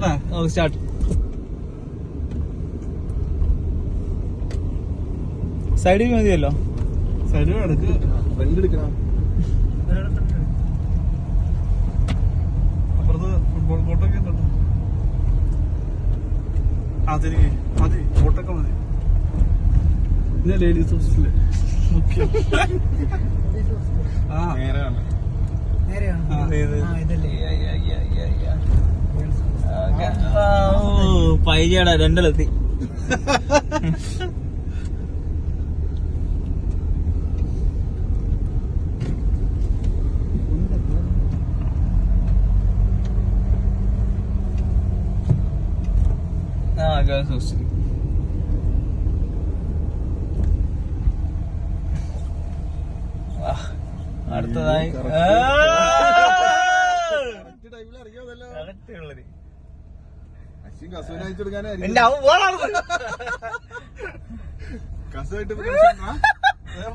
സ്റ്റാർട്ടാ start സൈഡിൽ മതിയല്ലോ. Side എടുക്ക്. ഫ്രണ്ട് എടുക്കണം. അപ്പുറത്ത് ഫുട്ബോൾ കോട്ടൊക്കെ ഉണ്ടോ. ആ തിരികെ. മതി. കോട്ടൊക്കെ മതി. പിന്നെ ലേഡീസ് ഹോസ്റ്റൽ മുഖ്യം ആ നേരെയാണ് നേരെയാണ് ആ, ഇത്. ആ, ഇതല്ലേ പൈജയുടെ രണ്ടിലെത്തി. ഹോസ്റ്റൽ അടുത്തതായി. ആ! ടൈമിൽ അറിയാമല്ലോ correct ഉള്ളത്. എന്റെ അവൻ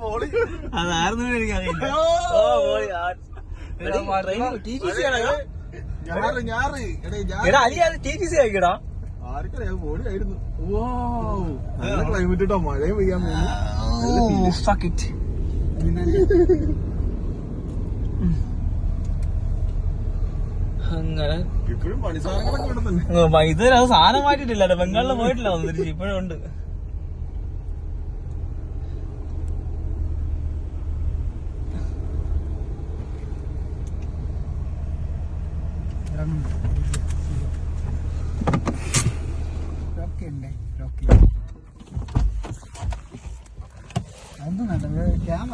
മോളി. അതായിരുന്നു എനിക്കറിയില്ല. ഓ! ആ, എടാ, train TTC ആണോ? എടേ അലി അത് ടി ടി സി ആയിക്കടാ ആർക്കറിയാം ഓടിയായിരുന്നു ഓ. നല്ല ക്ലൈമറ്റ് കേട്ടോ മഴയും പെയ്യാൻ പോകുന്നു fuck it. അങ്ങനെ. ഇപ്പോഴും പണി സാധനങ്ങളൊക്കെ ഇവിടെ തന്നെ. ഉം, മ- ഇതുവരെ അത് സാധനം മാറ്റിട്ടില്ലല്ലോ ബംഗാളിൽ പോയിട്ടില്ല ഒന്ന് തിരിച്ച് ഇപ്പോഴും ഉണ്ട്. ക്യാമറ